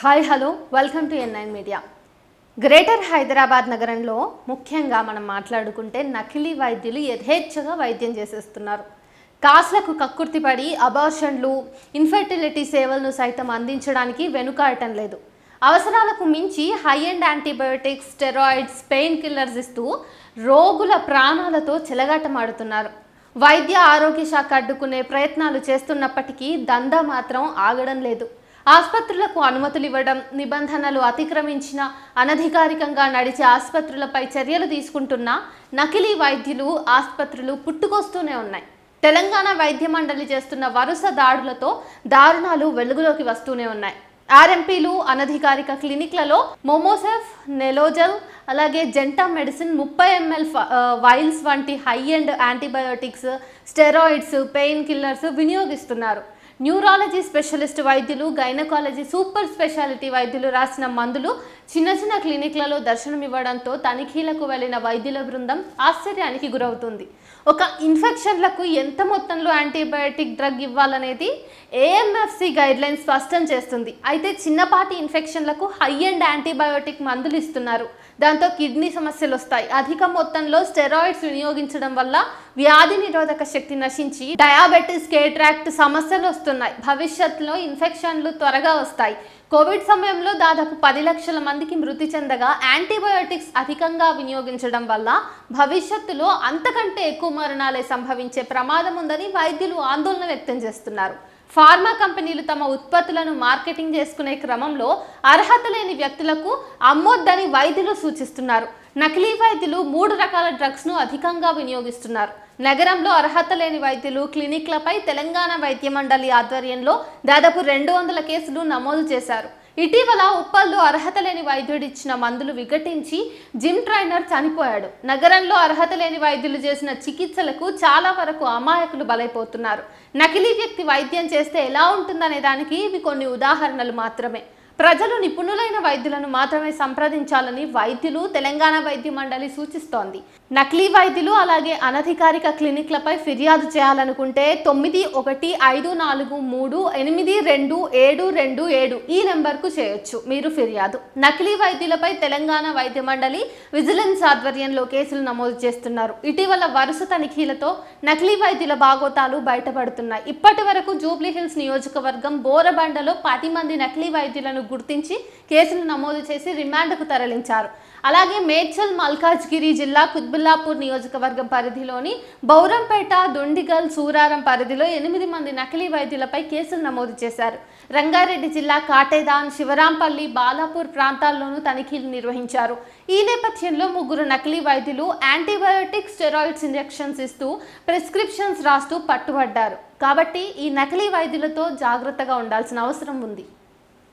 Hi hello. Welcome to ఎన్ఐన్ nine media greater Hyderabad నగరంలో ముఖ్యంగా మనం మాట్లాడుకుంటే నకిలీ వైద్యులు యథేచ్ఛగా వైద్యం చేసేస్తున్నారు. కాస్లకు కక్కుర్తిపడి అబార్షన్లు ఇన్ఫెర్టిలిటీ సేవలను సైతం అందించడానికి వెనుకాడటం లేదు. అవసరాలకు మించి high and antibiotics steroids painkillers ఇస్తూ రోగుల ప్రాణాలతో చెలగాటమాడుతున్నారు. వైద్య ఆరోగ్య శాఖ అడ్డుకునే ప్రయత్నాలు చేస్తున్నప్పటికీ దందా మాత్రం ఆగడం లేదు. ఆసుపత్రులకు అనుమతులు ఇవ్వడం నిబంధనలు అతిక్రమించిన అనధికారికంగా నడిచే ఆసుపత్రులపై చర్యలు తీసుకుంటున్న నకిలీ వైద్యులు ఆసుపత్రులు పుట్టుకొస్తూనే ఉన్నాయి. తెలంగాణ వైద్య మండలి చేస్తున్న వరుస దాడులతో దారుణాలు వెలుగులోకి వస్తూనే ఉన్నాయి. ఆర్ఎంపీలు అనధికారిక క్లినిక్లలో మోమోసెఫ్ నెలోజల్ అలాగే జెంటా మెడిసిన్ ముప్పై ఎంఎల్ వైల్స్ వంటి high and antibiotics steroids painkillers వినియోగిస్తున్నారు. న్యూరాలజీ స్పెషలిస్ట్ వైద్యులు గైనకాలజీ సూపర్ స్పెషాలిటీ వైద్యులు రాసిన మందులు చిన్న చిన్న క్లినిక్లలో దర్శనమివ్వడంతో తనిఖీలకు వెళ్ళిన వైద్యుల బృందం ఆశ్చర్యానికి గురవుతుంది. ఒక ఇన్ఫెక్షన్లకు ఎంత మొత్తంలో యాంటీబయాటిక్ డ్రగ్ ఇవ్వాలనేది ఏఎంఎఫ్సి గైడ్లైన్ స్పష్టం చేస్తుంది. అయితే చిన్నపాటి ఇన్ఫెక్షన్లకు హై అండ్ యాంటీబయోటిక్ మందులు ఇస్తున్నారు. దాంతో కిడ్నీ సమస్యలు వస్తాయి. అధిక మొత్తంలో స్టెరాయిడ్స్ వినియోగించడం వల్ల వ్యాధి నిరోధక శక్తి నశించి డయాబెటిస్ కేట్రాక్ట్ సమస్యలు వస్తున్నాయి. భవిష్యత్తులో ఇన్ఫెక్షన్లు త్వరగా వస్తాయి. కోవిడ్ సమయంలో దాదాపు పది లక్షల మందికి మృతి చెందగా యాంటీబయోటిక్స్ అధికంగా వినియోగించడం వల్ల భవిష్యత్తులో అంతకంటే ఎక్కువ మరణాలే సంభవించే ప్రమాదం ఉందని వైద్యులు ఆందోళన వ్యక్తం చేస్తున్నారు. ఫార్మా కంపెనీలు తమ ఉత్పత్తులను మార్కెటింగ్ చేసుకునే క్రమంలో అర్హత లేని వ్యక్తులకు అమ్మొద్దని వైద్యులు సూచిస్తున్నారు. నకిలీ వైద్యులు మూడు రకాల డ్రగ్స్ను అధికంగా వినియోగిస్తున్నారు. నగరంలో అర్హత లేని వైద్యులు క్లినిక్లపై తెలంగాణ వైద్య మండలి ఆధ్వర్యంలో దాదాపు రెండు వందల కేసులు నమోదు చేశారు. ఇటీవల ఉప్పల్లో అర్హత లేని వైద్యుడిచ్చిన మందులు విఘటించి జిమ్ ట్రైనర్ చనిపోయాడు. నగరంలో అర్హత లేని వైద్యులు చేసిన చికిత్సలకు చాలా వరకు అమాయకులు బలైపోతున్నారు. నకిలీ వ్యక్తి వైద్యం చేస్తే ఎలా ఉంటుందనే దానికి ఇవి కొన్ని ఉదాహరణలు మాత్రమే. ప్రజలు నిపుణులైన వైద్యులను మాత్రమే సంప్రదించాలని వైద్యులు తెలంగాణ వైద్య మండలి సూచిస్తోంది. నకిలీ వైద్యులు అలాగే అనధికారిక క్లినిక్లపై ఫిర్యాదు చేయాలనుకుంటే తొమ్మిది ఒకటి ఐదు నాలుగు మూడు ఎనిమిది రెండు ఏడు రెండు ఏడు ఈ నెంబర్కు చేయొచ్చు. మీరు ఫిర్యాదు. నకిలీ వైద్యులపై తెలంగాణ వైద్య మండలి విజిలెన్స్ ఆధ్వర్యంలో కేసులు నమోదు చేస్తున్నారు. ఇటీవల వరుస తనిఖీలతో నకిలీ వైద్యుల బాగోతాలు బయటపడుతున్నాయి. ఇప్పటి వరకు జూబ్లీహిల్స్ నియోజకవర్గం బోరబండలో పది మంది నకిలీ వైద్యులను గుర్తించి కేసును నమోదు చేసి రిమాండ్కు తరలించారు. అలాగే మేడ్చల్ మల్కాజ్గిరి జిల్లా కుత్బుల్లాపూర్ నియోజకవర్గం పరిధిలోని బౌరంపేట దొండిగల్ సూరారం పరిధిలో ఎనిమిది మంది నకిలీ వైద్యులపై కేసులు నమోదు చేశారు. రంగారెడ్డి జిల్లా కాటేదాన్ శివరాంపల్లి బాలాపూర్ ప్రాంతాల్లోనూ తనిఖీలు నిర్వహించారు. ఈ నేపథ్యంలో ముగ్గురు నకిలీ వైద్యులు యాంటీబయోటిక్ స్టెరాయిడ్స్ ఇంజెక్షన్స్ ఇస్తూ ప్రిస్క్రిప్షన్స్ రాస్తూ పట్టుబడ్డారు. కాబట్టి ఈ నకిలీ వైద్యులతో జాగ్రత్తగా ఉండాల్సిన అవసరం ఉంది.